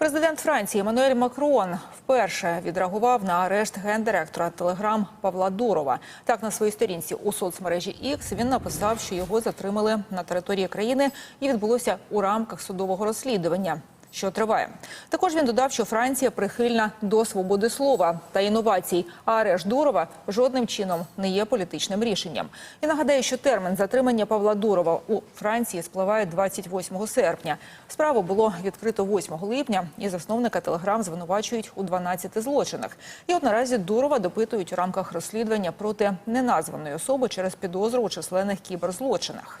Президент Франції Еммануель Макрон вперше відреагував на арешт гендиректора Телеграм Павла Дурова. Так на своїй сторінці у соцмережі X він написав, що його затримали на території країни і відбулося у рамках судового розслідування. Що триває, також він додав, що Франція прихильна до свободи слова та інновацій. А арешт Дурова жодним чином не є політичним рішенням. І нагадаю, що термін затримання Павла Дурова у Франції спливає 28 серпня. Справу було відкрито 8 липня, і засновника Телеграм звинувачують у 12 злочинах. І от наразі Дурова допитують у рамках розслідування проти неназваної особи через підозру у численних кіберзлочинах.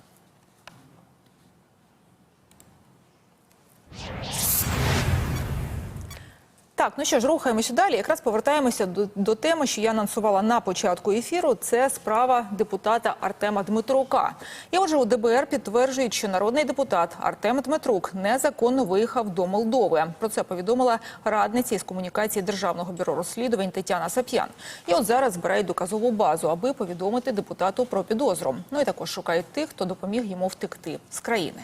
Так, ну що ж, рухаємося далі. Якраз повертаємося до, до теми, що я анонсувала на початку ефіру. Це справа депутата Артема Дмитрука. І отже, у ДБР підтверджують, що народний депутат Артем Дмитрук незаконно виїхав до Молдови. Про це повідомила радниця із комунікації Державного бюро розслідувань Тетяна Сап'ян. І от зараз збирають доказову базу, аби повідомити депутату про підозру. Ну і також шукають тих, хто допоміг йому втекти з країни.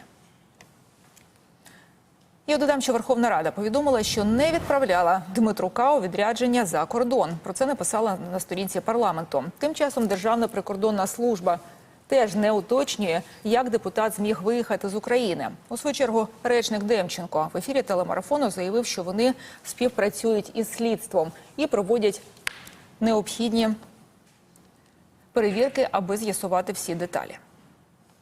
Я додам, що Верховна Рада повідомила, що не відправляла Дмитрука у відрядження за кордон. Про це написала на сторінці парламенту. Тим часом Державна прикордонна служба теж не уточнює, як депутат зміг виїхати з України. У свою чергу речник Демченко в ефірі телемарафону заявив, що вони співпрацюють із слідством і проводять необхідні перевірки, аби з'ясувати всі деталі.